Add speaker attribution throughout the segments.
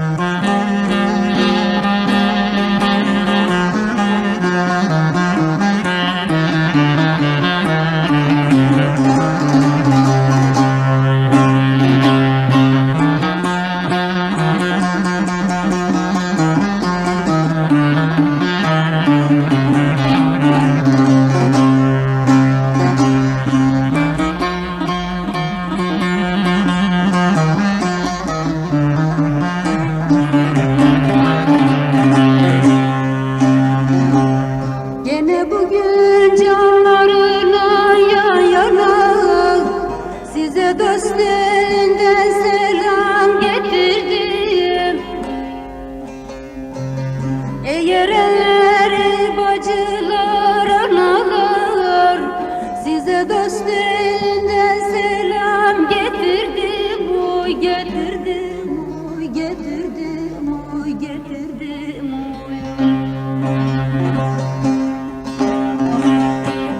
Speaker 1: Mm-hmm. Eğer eller bacılar analar Size dost elinden selam getirdim Oy getirdim, oy getirdim, oy getirdim oy.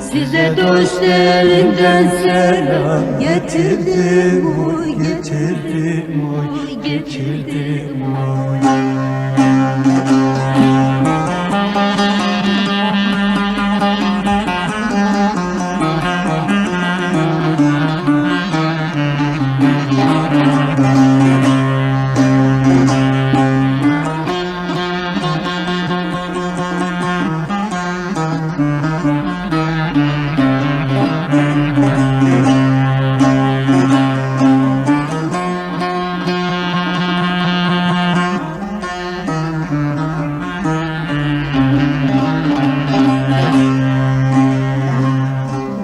Speaker 1: Size dost elinden selam getirdim, oy getirdim, oy getirdim, oy.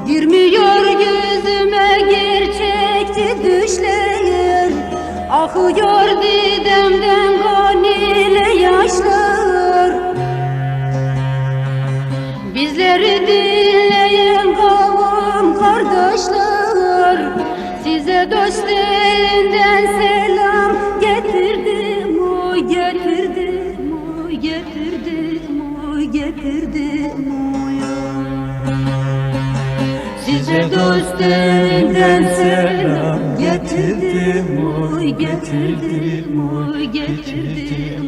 Speaker 1: Girmiyor gözüme gerçekçi düşler Akıyor didemden kanile yaşlar. Bizleri dinleyen kavim kardeşler. Size dost elinden selam getirdim Oy getirdim, oy getirdim, oy getirdim oy. Size dost elinden selam getirdim Oy getirdim, oy getirdim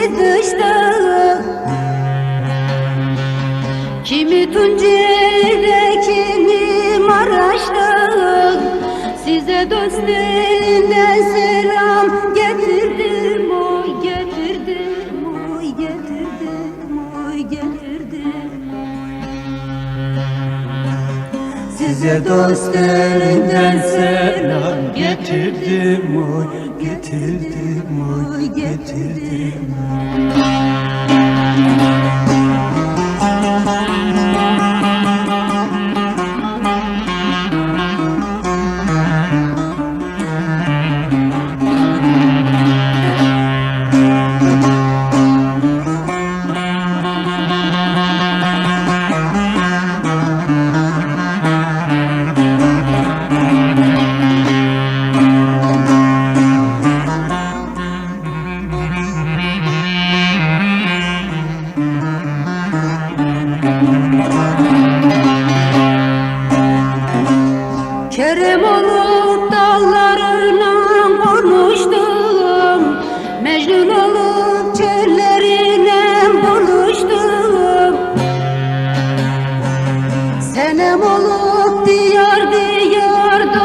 Speaker 1: kimisi dışta Kimi Tunceli'de kimi Maraş'ta Size dost elinden selam. Getirdim Oy getirdim, oy getirdim, oy getirdim.
Speaker 2: Size dost elinden selam getirdim oy getirdim oy getirdim
Speaker 1: Kerem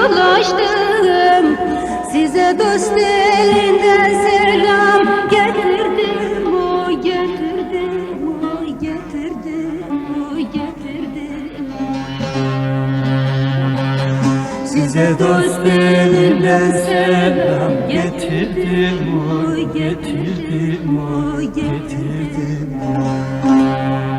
Speaker 1: dolaştım Size dost elinden selam. Getirdim Oy getirdim, oy getirdim, oy getirdim.
Speaker 2: Size dost elinden selam. Getirdim oy getirdim oy getirdim. oy